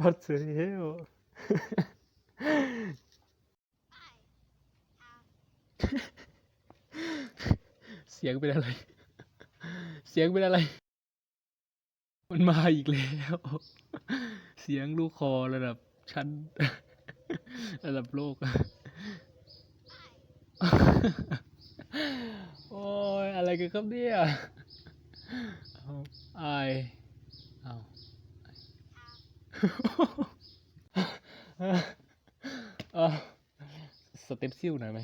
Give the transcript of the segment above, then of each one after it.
What the hell เสียงเป็นอะไร เสียงเป็นอะไร มันมาอีกแล้ว เสียงลูกคอระดับชั้น ระดับโลก โอ้ย อะไรกันครับเนี่ยเอ เอาเอาสเต็ปซิ่วหน่อยไหม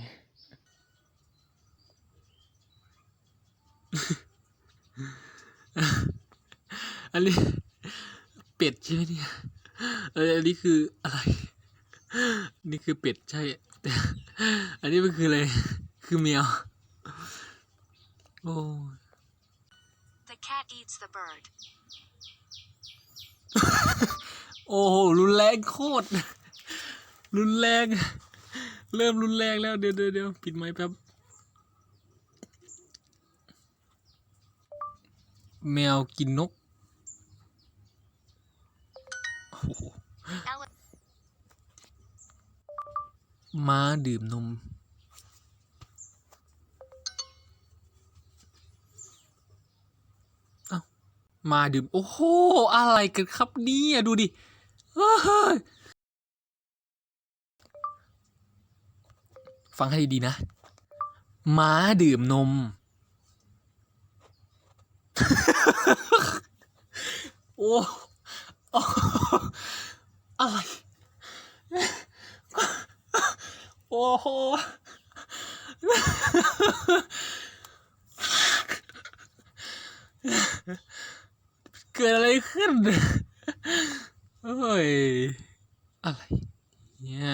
อันนี้เป็ดใช่ไหมเนี่ยเอออันนี้คืออะไร นี่คือเป็ดใช่ แต่ อันนี้มันคืออะไร คือแมว โอ้ The cat eats the bird. โอ้โหรุนแรงโคตรรุนแรง เริ่มรุนแรงแล้วเดี๋ยวเดี๋ยวเดี๋ยวปิดไมค์แป๊บแมวกินนกโอ้โหม้าดื่มนม เอ้า มาดื่ม โอ้โห อะไรกันครับเนี่ย ดูดิ ฟังให้ดีๆนะ ม้าดื่มนมโอ้โอ้อะไรโอ้โหเกิดอะไรขึ้น เฮ้ย อะไร เนี่ย